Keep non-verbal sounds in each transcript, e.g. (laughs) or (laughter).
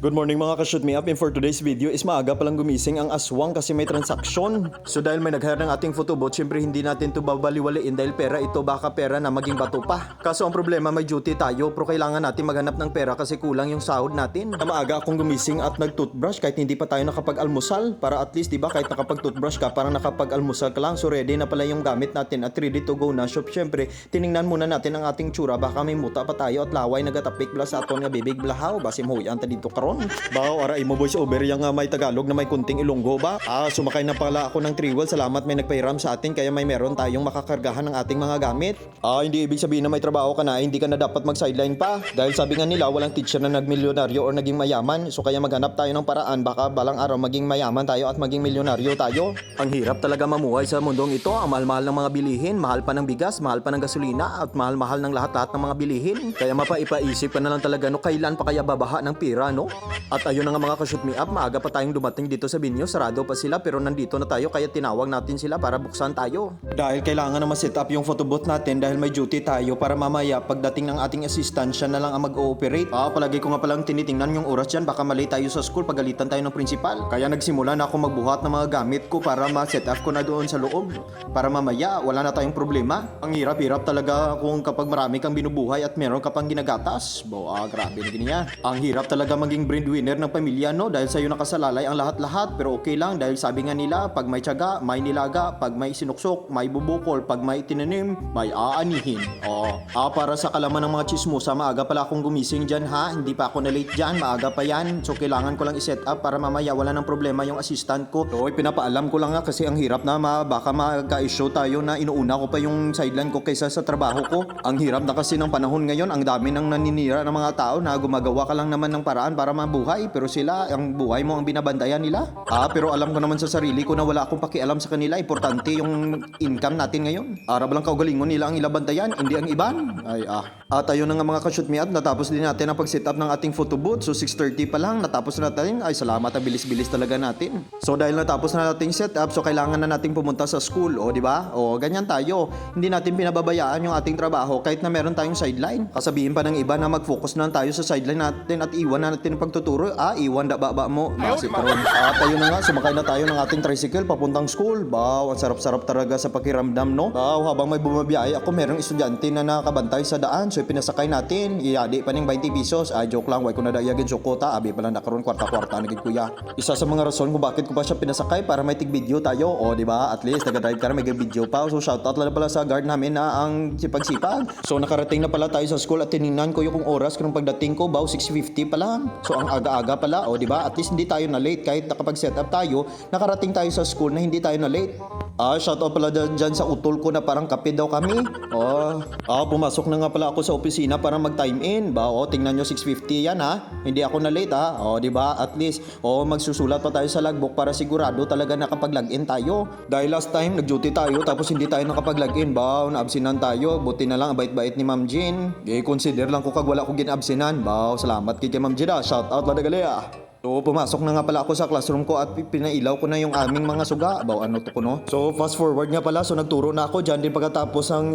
Good morning mga ka-shoot me up and for today's video is maaga palang gumising ang aswang kasi may transaksyon. So dahil may nag-hire ng ating photobot, syempre hindi natin to babaliwalain dahil pera ito baka pera na maging bato pa. Kaso ang problema may duty tayo pero kailangan natin maghanap ng pera kasi kulang yung sahod natin. Na maaga akong gumising at nag-toothbrush kahit hindi pa tayo nakapag-almusal para at least di ba kahit nakapag-toothbrush ka parang nakapag-almusal ka lang so ready na pala yung gamit natin at ready to go na. So syempre tiningnan muna natin ang ating tsura baka may muta pa tayo at laway nagatapik bla sa aton nga bibig blahaw basi mo yan ta dito karon. Bao ara imo voice over yang nga may Tagalog na may kunting Ilonggo ba? Ah sumakay na pala ako ng three wheel. Salamat may nagpahiram sa atin kaya may meron tayong makakargahan ng ating mga gamit. Ah hindi ibig sabihin na may trabaho ka na hindi ka na dapat mag-sideline pa dahil sabi nga nila walang teacher na nagmilyonaryo or naging mayaman so kaya maghanap tayo ng paraan baka balang araw maging mayaman tayo at maging milyonaryo tayo. Ang hirap talaga mamuhay sa mundong ito. Ang mahal-mahal ng mga bilihin, mahal pa ng bigas, mahal pa ng gasolina at mahal-mahal ng lahat-lahat ng mga bilihin. Kaya mapaipaisip ka na lang talaga no kailan pa kaya babaha ng pira no? At ayun na nga mga ka-shoot me up, maaga pa tayong dumating dito sa Binyo, sarado pa sila pero nandito na tayo kaya tinawag natin sila para buksan tayo. Dahil kailangan na ma-set up yung photobooth natin dahil may duty tayo para mamaya pagdating ng ating assistant siya na lang ang mag-ooperate. Ah, palagi ko nga palang tinitingnan yung oras dyan, baka mali tayo sa school, pagalitan tayo ng principal. Kaya nagsimula na ako magbuhat ng mga gamit ko para ma-set up ko na doon sa loob. Para mamaya, wala na tayong problema. Ang hirap-hirap talaga kung kapag marami kang binubuhay at meron ka pang ginagatas. Bo, ah, grabe na ganyan. Ang hirap talaga maging breadwinner ng pamilya, no? Dahil sa'yo nakasalalay ang lahat-lahat. Pero okay lang dahil sabi nga nila, pag may tiyaga, may nilaga. Pag may sinuksok, may bubukol. Pag may tinanim, may aanihin. Oh. Ah, para sa kalaman ng mga chismosa, maaga pala akong gumising dyan, ha? Hindi pa ako na late dyan. Maaga pa yan. So, kailangan ko lang i-set up para mamaya wala ng problema yung assistant ko. So, pinapaalam ko lang nga kasi ang hirap na ma, baka magka-issue tayo na inuuna ko pa yung sideline ko kaysa sa trabaho ko. Ang hirap na kasi ng panahon ngayon, ang dami nang naninira ng mga tao na gumagawa ka lang naman ng paraan para mabuhay. Pero sila, ang buhay mo ang binabantayan nila. Ah, pero alam ko naman sa sarili ko na wala akong pakialam sa kanila. Importante yung income natin ngayon. Arab lang kaugalingon nila ang ilabantayan, hindi ang iban. Ay ah. At ayun na nga mga ka-shoot me up, natapos din natin ang pag-set up ng ating photo booth. So 6.30 pa lang, natapos na natin. Ay salamat, ang bilis-bilis talaga natin. So dahil natapos na nating set up, so kailangan na nating pumunta sa school. O di ba? O ganyan tayo. Hindi natin pinababayaan yung ating trabaho kahit na meron tayong sideline. Kasabihin pa ng iba na mag-focus na tayo sa sideline natin at iwan na natin ang pagtuturo. Ah, iwan da baba mo. Basi karon. At ayun na nga, sumakay na tayo ng ating tricycle papuntang school. Baw, ang sarap-sarap talaga sa pakiramdam, no? Baw, habang may bumabiyahe ako, merong estudyante na nakabantay sa daan. So pinasakay natin, iyadi pa ning 20 pesos. Ah, joke lang, why ko na dayagin sukota. Abi pala nakaroon kwarta-kwarta na gid kuya. Isa sa mga rason kung bakit ko pa siya pinasakay para may tig video tayo. O, di ba? At least nag-drive ka na may video pa. So shoutout lang pala sa guard namin na ang sipag-sipag. So nakarating na pala tayo sa school at tiningnan ko yung oras kung pagdating ko, baw 6.50 pa lang. So ang aga-aga pala, o di ba? At least hindi tayo na late kahit nakapag-set up tayo, nakarating tayo sa school na hindi tayo na late. Ah, shoutout pala dyan, sa utol ko na parang kape daw kami. Oh, ah, pumasok na nga pala ako sa opisina para mag-time in. Ba, oh, tingnan nyo 6.50 yan ha. Hindi ako na late ha. Oh, di ba? At least, oh, magsusulat pa tayo sa logbook para sigurado talaga nakapag-login tayo. Dahil last time, nag-duty tayo tapos hindi tayo nakapag-login. Ba, na-absinan tayo. Buti na lang, ang bait-bait ni Ma'am Jean. I-consider lang ko kag wala ko gin-absinan. Ba, salamat kay Ma'am Jean ah. Shoutout lang gali ah. So, pumasok na nga pala ako sa classroom ko at pinailaw ko na yung aming mga suga. Baw, ano to ko no? So, fast forward nga pala. So, nagturo na ako dyan din pagkatapos ng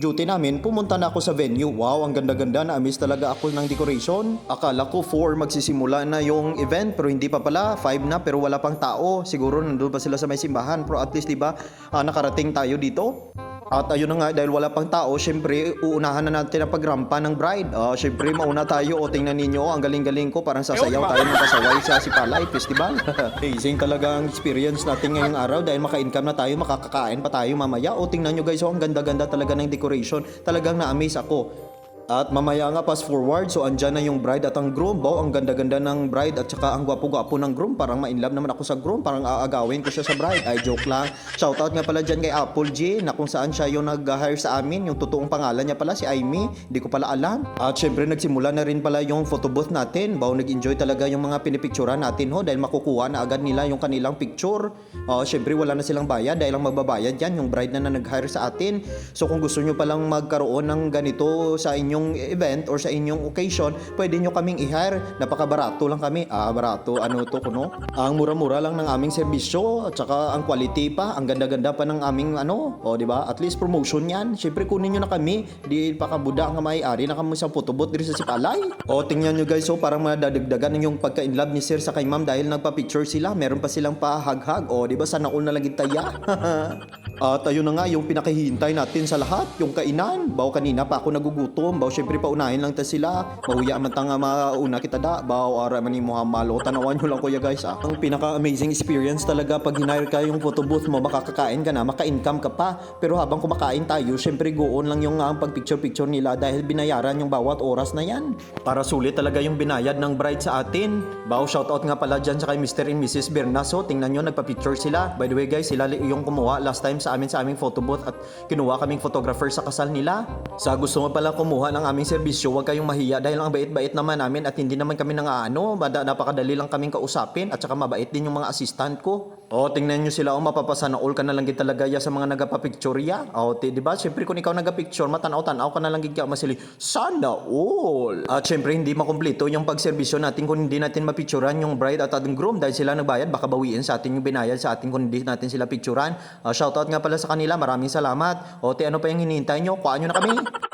duty namin. Pumunta na ako sa venue. Wow, ang ganda-ganda. Na-miss talaga ako ng decoration. Akala ko 4 magsisimula na yung event pero hindi pa pala. 5 na pero wala pang tao. Siguro nandun pa sila sa may simbahan. Pero at least, di ba, ah, nakarating tayo dito. At ayun na nga, dahil wala pang tao, syempre, uunahan na natin ang pagrampa ng bride. Ah, syempre, mauna tayo. O, tingnan ninyo, ang galing-galing ko. Parang sasayaw tayo ng kasaway sa Sipalay Festival. (laughs) Amazing talaga ang experience natin ngayong araw dahil maka-income na tayo, makakakain pa tayo mamaya. O, tingnan nyo guys, oh, ang ganda-ganda talaga ng decoration. Talagang na-amaze ako. At mamaya nga fast forward, so andyan na yung bride at ang groom. Wow, ang ganda-ganda ng bride at saka ang gwapo-gwapo ng groom. Parang ma-inlove naman ako sa groom. Parang aagawin ko siya sa bride. Ay, joke lang. Shoutout nga pala dyan kay Apple G na kung saan siya yung nag-hire sa amin. Yung totoong pangalan niya pala, si Aimee. Hindi ko pala alam. At syempre, nagsimula na rin pala yung photo booth natin. Wow, nag-enjoy talaga yung mga pinipicturan natin ho dahil makukuha na agad nila yung kanilang picture. Uh, syempre, wala na silang bayad dahil ang magbabayad yan yung bride na, na nag-hire sa atin. So kung gusto nyo palang magkaroon ng ganito sa inyo inyong event or sa inyong occasion, pwede nyo kaming i-hire. Napakabarato lang kami. Ah, barato. Ano to kuno? Ang mura-mura lang ng aming serbisyo at saka ang quality pa, ang ganda-ganda pa ng aming ano, o di ba? At least promotion yan. Syempre kunin nyo na kami. Di pa kabuda nga may-ari na kami sa photobooth diri sa Sipalay. O tingnan nyo guys, so parang madadagdagan yung pagka-inlove ni Sir sa kay Ma'am dahil nagpa-picture sila. Meron pa silang pahaghag. O di ba sana all na lagi taya. (laughs) At ayun na nga yung pinakahihintay natin sa lahat, yung kainan. Baw kanina pa ako nagugutom. Baw syempre paunahin lang ta sila. Mahuya man ta nga mauna kita da. Baw ara man ni Muhammalo. Tanawan nyo lang kuya guys ah. Ang pinaka-amazing experience talaga pag hinire ka yung photo booth mo, makakakain ka na, maka-income ka pa. Pero habang kumakain tayo, syempre goon lang yung uh, pag-picture-picture nila dahil binayaran yung bawat oras na yan. Para sulit talaga yung binayad ng bride sa atin. Baw shoutout nga pala dyan sa kay Mr. and Mrs. Bernaso. Tingnan nyo, nagpa-picture sila. By the way guys, sila yung kumuha last time sa amin sa aming photo booth at kinuha kaming photographer sa kasal nila. Sa gusto mo pala kumuha ng aming serbisyo, huwag kayong mahiya dahil ang bait-bait naman namin at hindi naman kami nang ano, mada, napakadali lang kaming kausapin at saka mabait din yung mga assistant ko. O, tingnan nyo sila, o mapapasa na all ka na lang talaga ya sa mga nagapapicture ya. O, di ba? Siyempre kung ikaw nagapicture, matanaw-tanaw ka na lang gid masili. Sana all! At siyempre hindi makumpleto yung pagserbisyo natin kung hindi natin mapicturan yung bride at ang groom dahil sila nagbayad, baka bawiin sa atin yung binayad sa atin kung hindi natin sila picturan. Uh, shoutout nga pala sa kanila, maraming salamat. O, ti, ano pa yung hinihintay nyo? Kuhaan nyo na kami. (laughs)